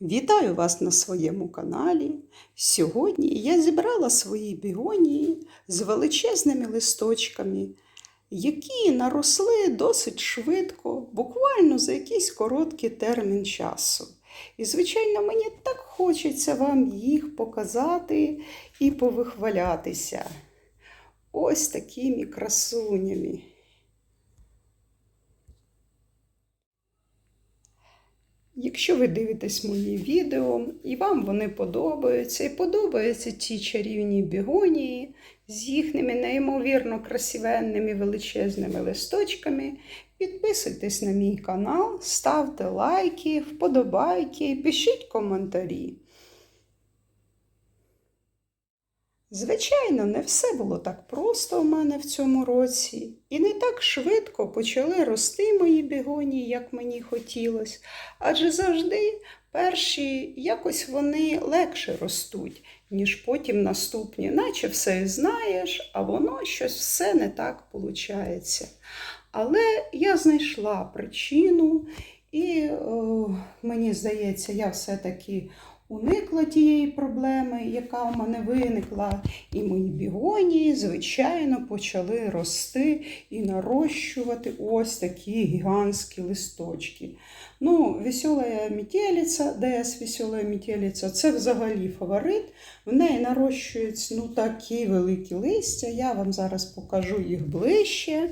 Вітаю вас на своєму каналі. Сьогодні я зібрала свої бігонії з величезними листочками, які наросли досить швидко, буквально за якийсь короткий термін часу. І, звичайно, мені так хочеться вам їх показати і повихвалятися. Ось такими красунями. Якщо ви дивитесь мої відео і вам вони подобаються, і подобаються ті чарівні бігонії з їхніми неймовірно красивенними величезними листочками, підписуйтесь на мій канал, ставте лайки, вподобайки, пишіть коментарі. Звичайно, не все було так просто у мене в цьому році, і не так швидко почали рости мої бігонії, як мені хотілося. Адже завжди перші якось вони легше ростуть, ніж потім наступні, наче все знаєш, а воно щось все не так виходить. Але я знайшла причину, і о, мені здається, я все-таки уникла тієї проблеми, яка в мене виникла, і мої бігонії, звичайно, почали рости і нарощувати ось такі гігантські листочки. Ну, весела метелиця, ДС весела метелиця, це взагалі фаворит. В неї нарощують ну, такі великі листя. Я вам зараз покажу їх ближче.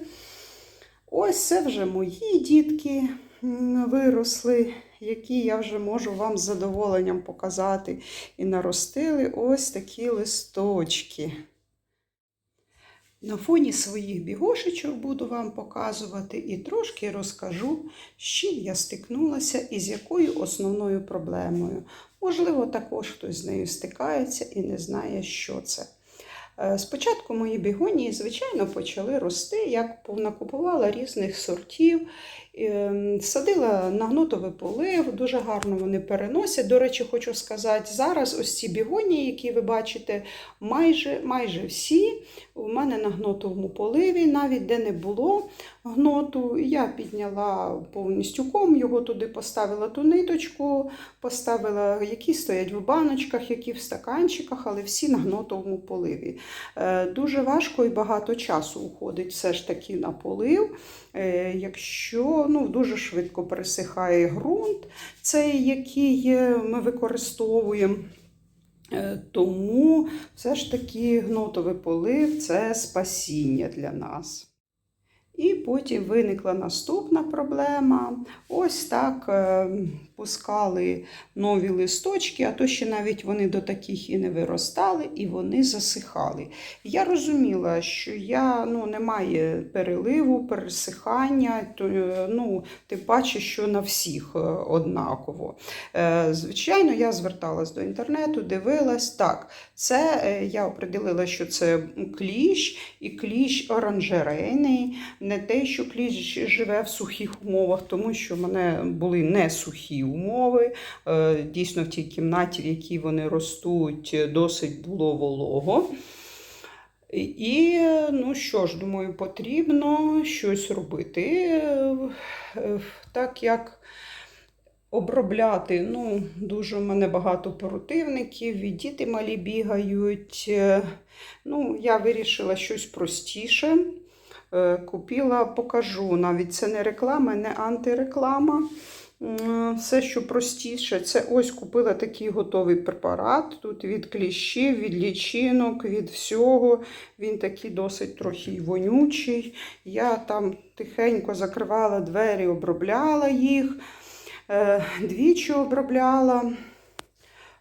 Ось це вже мої дітки виросли, які я вже можу вам з задоволенням показати. І наростили ось такі листочки. На фоні своїх бігошечок буду вам показувати і трошки розкажу, з чим я стикнулася і з якою основною проблемою. Можливо, також хтось з нею стикається і не знає, що це. Спочатку мої бігонії, звичайно, почали рости, я накупувала різних сортів, садила на гнутовий полив, дуже гарно вони переносять. До речі, хочу сказати, зараз ось ці бігонії, які ви бачите, майже майже всі у мене на гнотовому поливі, навіть де не було гноту, я підняла повністю ком, його туди поставила ту ниточку, поставила, які стоять в баночках, які в стаканчиках, але всі на гнотовому поливі. Дуже важко і багато часу уходить все ж таки на полив. Якщо ну, дуже швидко пересихає ґрунт, цей, який ми використовуємо. Тому все ж таки гнотовий полив це спасіння для нас. І потім виникла наступна проблема. Ось так пускали нові листочки, а то ще навіть вони до таких і не виростали, і вони засихали. Я розуміла, що я ну, немає переливу, пересихання, то, ну, тим паче, що на всіх е, однаково. Е, звичайно, я зверталась до інтернету, дивилась. Так, це е, я определила, що це кліщ і кліщ оранжерейний не те, що кліщ живе в сухих умовах, тому що в мене були не сухі умови. Е, дійсно, в тій кімнаті, в якій вони ростуть, досить було волого. І, ну що ж, думаю, потрібно щось робити. Е, так як обробляти, ну, дуже в мене багато противників, і діти малі бігають. Ну, Я вирішила щось простіше. Е, купила, покажу. Навіть це не реклама, не антиреклама. Все, що простіше, це ось купила такий готовий препарат. Тут від кліщів, від лічинок, від всього. Він такий досить трохи вонючий. Я там тихенько закривала двері, обробляла їх, е, двічі обробляла.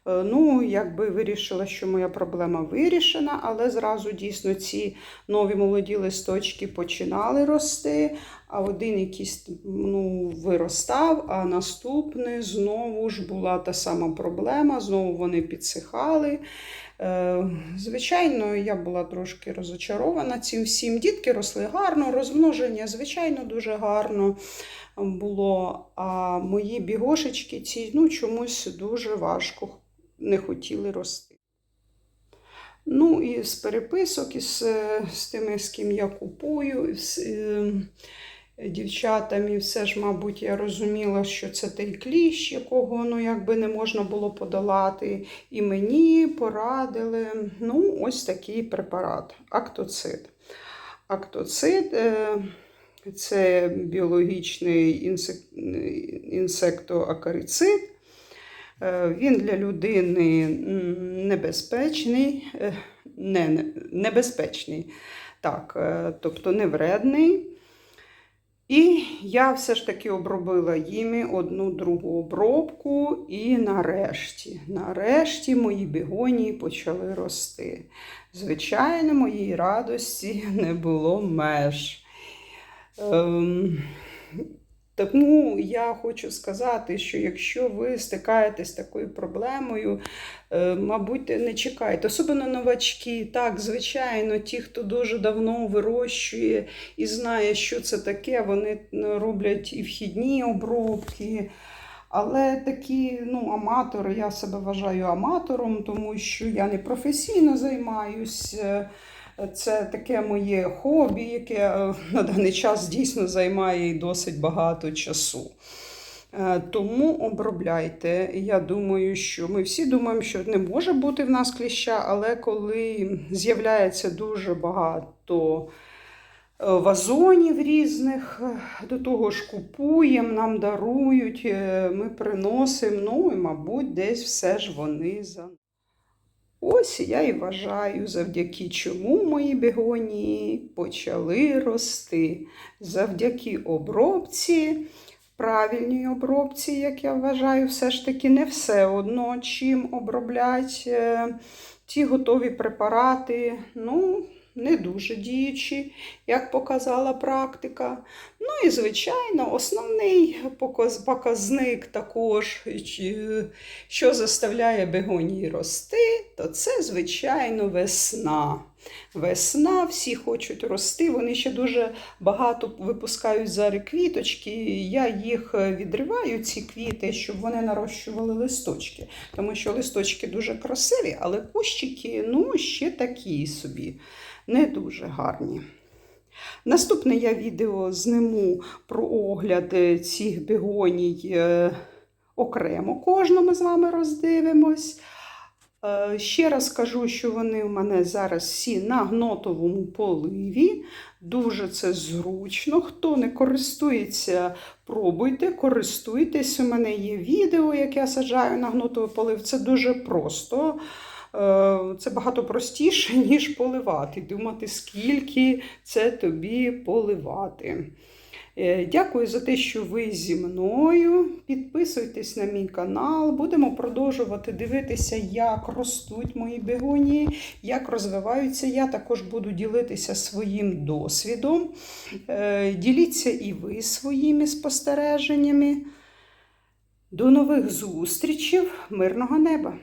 Е, ну, якби вирішила, що моя проблема вирішена, але зразу дійсно ці нові молоді листочки починали рости, а один якийсь ну, виростав, а наступний знову ж була та сама проблема, знову вони підсихали. Е, звичайно, я була трошки розочарована цим всім. Дітки росли гарно, розмноження, звичайно, дуже гарно було. А мої бігошечки ці ну, чомусь дуже важко не хотіли рости. Ну, і з переписок, і з, тими, з ким я купую, з, дівчатам, і все ж, мабуть, я розуміла, що це той кліщ, якого ну, якби не можна було подолати. І мені порадили ну, ось такий препарат актоцид. Актоцид е, це біологічний інсек- інсектоакарицид. Е, Він для людини небезпечний, е, не, не- небезпечний, так, е, тобто не вредний. І я все ж таки обробила їми одну другу обробку, і нарешті, нарешті мої бігонії почали рости. Звичайно, моїй радості не було меж. Ем, тому я хочу сказати, що якщо ви стикаєтесь з такою проблемою, е, мабуть, не чекайте. Особливо новачки, так, звичайно, ті, хто дуже давно вирощує і знає, що це таке, вони роблять і вхідні обробки. Але такі ну, аматори, я себе вважаю аматором, тому що я не професійно займаюся. Це таке моє хобі, яке е, на даний час дійсно займає досить багато часу. Е, Тому обробляйте. Я думаю, що ми всі думаємо, що не може бути в нас кліща, але коли з'являється дуже багато е, вазонів різних, до того ж купуємо, нам дарують, ми приносимо, ну і, мабуть, десь все ж вони за. Ось я і вважаю, завдяки чому мої бігонії почали рости. Завдяки обробці, правильній обробці, як я вважаю, все ж таки не все одно, чим оброблять е, ті готові препарати. Ну, не дуже діючі, як показала практика. Ну і, звичайно, основний показник також, що заставляє бегонії рости, то це, звичайно, весна. Весна, всі хочуть рости, вони ще дуже багато випускають зараз квіточки. Я їх відриваю, ці квіти, щоб вони нарощували листочки. Тому що листочки дуже красиві, але кущики ну, ще такі собі, не дуже гарні. Наступне я відео зниму про огляд е, цих бігоній е, окремо. Кожну ми з вами роздивимось. Е, Ще раз кажу, що вони у мене зараз всі на гнотовому поливі. Дуже це зручно. Хто не користується, пробуйте, користуйтесь. У мене є відео, як я саджаю на гнотовий полив. Це дуже просто. Е, Це багато простіше, ніж поливати. Думати, скільки це тобі поливати. Е, Дякую за те, що ви зі мною. Підписуйтесь на мій канал. Будемо продовжувати дивитися, як ростуть мої бегонії, як розвиваються. Я також буду ділитися своїм досвідом. Е, Діліться і ви своїми спостереженнями. До нових зустрічей, мирного неба!